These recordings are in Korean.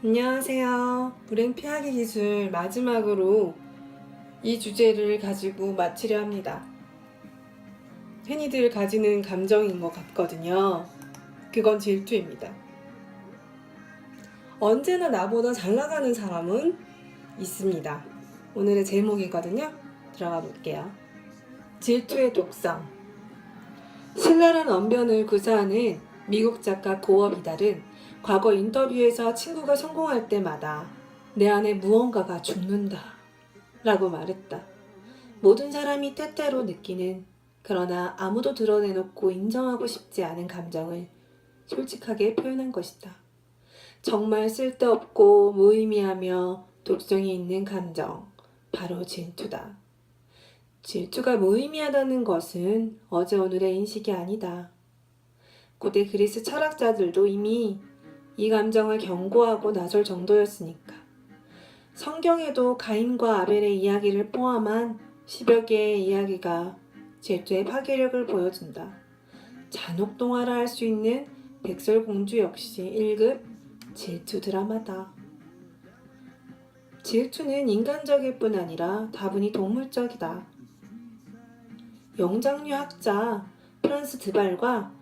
안녕하세요. 불행 피하기 기술 마지막으로 이 주제를 가지고 마치려 합니다. 흔히들 가지는 감정인 것 같거든요. 그건 질투입니다. 언제나 나보다 잘 나가는 사람은 있습니다. 오늘의 제목이거든요. 들어가 볼게요. 질투의 독성. 신랄한 언변을 구사하는 미국 작가 고어 비달은 과거 인터뷰에서 친구가 성공할 때마다 내 안에 무언가가 죽는다 라고 말했다. 모든 사람이 때때로 느끼는 그러나 아무도 드러내놓고 인정하고 싶지 않은 감정을 솔직하게 표현한 것이다. 정말 쓸데없고 무의미하며 독성이 있는 감정, 바로 질투다. 질투가 무의미하다는 것은 어제 오늘의 인식이 아니다. 고대 그리스 철학자들도 이미 이 감정을 경고하고 나설 정도였으니까. 성경에도 가인과 아벨의 이야기를 포함한 10여 개의 이야기가 질투의 파괴력을 보여준다. 잔혹동화라 할 수 있는 백설공주 역시 1급 질투 드라마다. 질투는 인간적일 뿐 아니라 다분히 동물적이다. 영장류 학자 프란스 드발과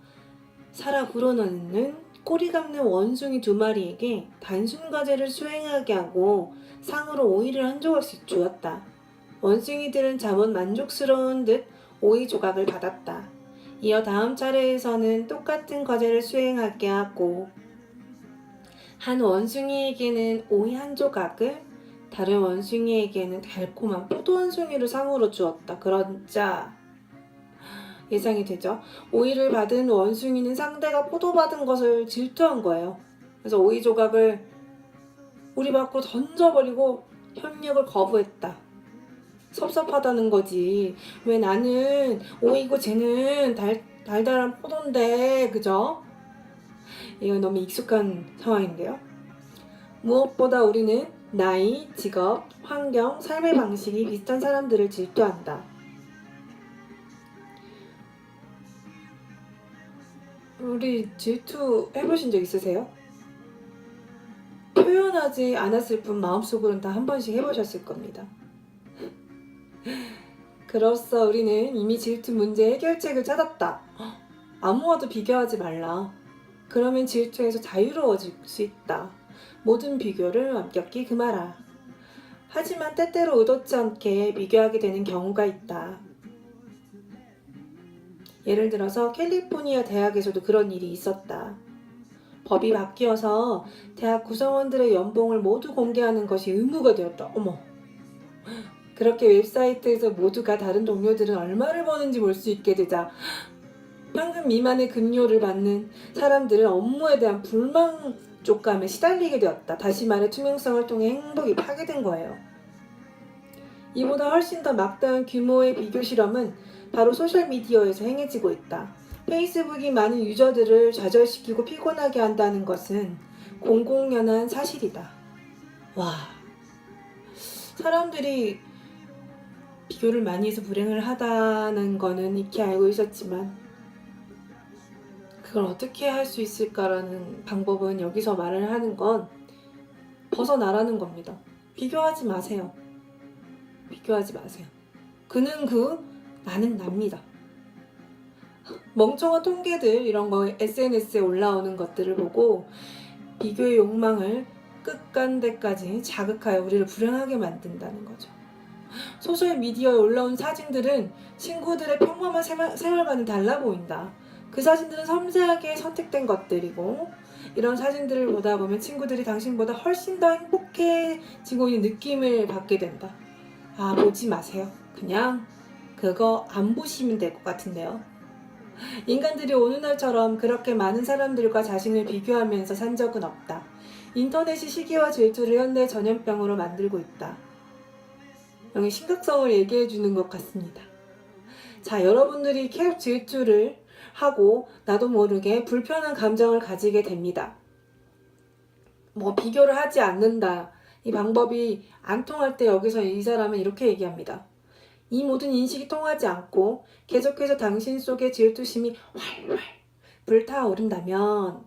사라 브로너는 꼬리 감는 원숭이 두 마리에게 단순 과제를 수행하게 하고 상으로 오이를 한 조각씩 주었다. 원숭이들은 잠은 만족스러운 듯 오이 조각을 받았다. 이어 다음 차례에서는 똑같은 과제를 수행하게 하고 한 원숭이에게는 오이 한 조각을 다른 원숭이에게는 달콤한 포도 한 송이를 상으로 주었다. 그러자 예상이 되죠. 오이를 받은 원숭이는 상대가 포도 받은 것을 질투한 거예요. 그래서 오이 조각을 우리 밖으로 던져버리고 협력을 거부했다. 섭섭하다는 거지. 왜 나는 오이고 쟤는 달, 달달한 포도인데, 그죠? 이건 너무 익숙한 상황인데요. 무엇보다 우리는 나이, 직업, 환경, 삶의 방식이 비슷한 사람들을 질투한다. 우리 질투 해보신 적 있으세요? 표현하지 않았을 뿐 마음속으로는 다 한 번씩 해보셨을 겁니다. 그로써 우리는 이미 질투 문제 해결책을 찾았다. 아무와도 비교하지 말라. 그러면 질투에서 자유로워질 수 있다. 모든 비교를 엄격히 금하라. 하지만 때때로 의도치 않게 비교하게 되는 경우가 있다. 예를 들어서 캘리포니아 대학에서도 그런 일이 있었다. 법이 바뀌어서 대학 구성원들의 연봉을 모두 공개하는 것이 의무가 되었다. 어머. 그렇게 웹사이트에서 모두가 다른 동료들은 얼마를 버는지 볼 수 있게 되자 평균 미만의 급료를 받는 사람들은 업무에 대한 불만족감에 시달리게 되었다. 다시 말해 투명성을 통해 행복이 파괴된 거예요. 이보다 훨씬 더 막다한 규모의 비교 실험은 바로 소셜미디어에서 행해지고 있다. 페이스북이 많은 유저들을 좌절시키고 피곤하게 한다는 것은 공공연한 사실이다. 와. 사람들이 비교를 많이 해서 불행을 하다는 거는 익히 알고 있었지만 그걸 어떻게 할 수 있을까라는 방법은 여기서 말을 하는 건 벗어나라는 겁니다. 비교하지 마세요. 비교하지 마세요. 그는 그, 나는 납니다. 멍청한 통계들 이런 거 SNS에 올라오는 것들을 보고 비교의 욕망을 끝간데까지 자극하여 우리를 불행하게 만든다는 거죠. 소셜 미디어에 올라온 사진들은 친구들의 평범한 생활, 생활과는 달라 보인다. 그 사진들은 섬세하게 선택된 것들이고 이런 사진들을 보다 보면 친구들이 당신보다 훨씬 더 행복해지고 있는 느낌을 받게 된다. 아 보지 마세요. 그냥 그거 안 보시면 될 것 같은데요. 인간들이 오늘날처럼 그렇게 많은 사람들과 자신을 비교하면서 산 적은 없다. 인터넷이 시기와 질투를 현대 전염병으로 만들고 있다. 여기 심각성을 얘기해 주는 것 같습니다. 자, 여러분들이 계속 질투를 하고 나도 모르게 불편한 감정을 가지게 됩니다. 뭐 비교를 하지 않는다. 이 방법이 안 통할 때 여기서 이 사람은 이렇게 얘기합니다. 이 모든 인식이 통하지 않고 계속해서 당신 속의 질투심이 활활 불타오른다면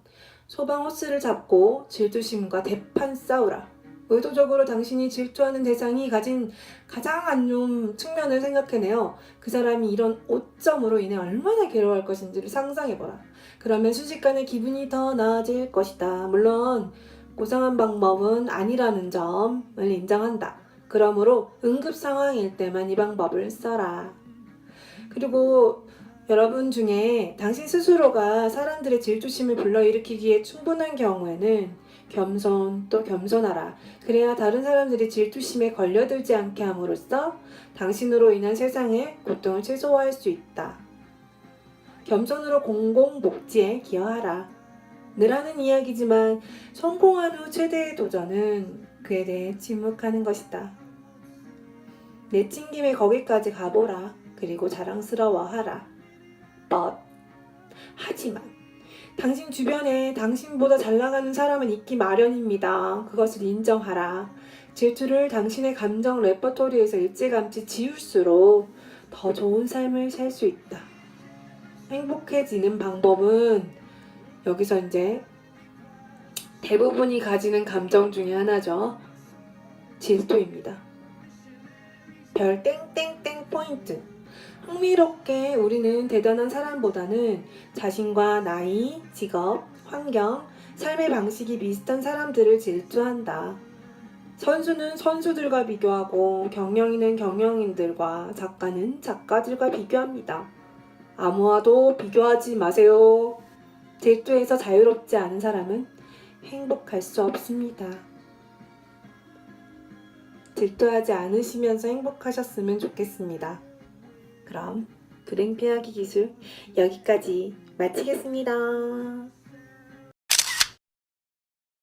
소방 호스를 잡고 질투심과 대판 싸우라. 의도적으로 당신이 질투하는 대상이 가진 가장 안 좋은 측면을 생각해내어 그 사람이 이런 오점으로 인해 얼마나 괴로워할 것인지를 상상해보라. 그러면 순식간에 기분이 더 나아질 것이다. 물론 고상한 방법은 아니라는 점을 인정한다. 그러므로 응급 상황일 때만 이 방법을 써라. 그리고 여러분 중에 당신 스스로가 사람들의 질투심을 불러일으키기에 충분한 경우에는 겸손 또 겸손하라. 그래야 다른 사람들이 질투심에 걸려들지 않게 함으로써 당신으로 인한 세상의 고통을 최소화할 수 있다. 겸손으로 공공복지에 기여하라. 늘 하는 이야기지만 성공한 후 최대의 도전은 그에 대해 침묵하는 것이다. 내친 김에 거기까지 가보라. 그리고 자랑스러워하라. but 하지만 당신 주변에 당신보다 잘 나가는 사람은 있기 마련입니다. 그것을 인정하라. 질투를 당신의 감정 레퍼토리에서 일찌감치 지울수록 더 좋은 삶을 살 수 있다. 행복해지는 방법은 여기서 이제 대부분이 가지는 감정 중에 하나죠. 질투입니다. 별 땡땡땡 포인트. 흥미롭게 우리는 대단한 사람보다는 자신과 나이, 직업, 환경, 삶의 방식이 비슷한 사람들을 질투한다. 선수는 선수들과 비교하고 경영인은 경영인들과 작가는 작가들과 비교합니다. 아무와도 비교하지 마세요. 질투에서 자유롭지 않은 사람은 행복할 수 없습니다. 질투하지 않으시면서 행복하셨으면 좋겠습니다. 그럼 불행 피하기 기술 여기까지 마치겠습니다.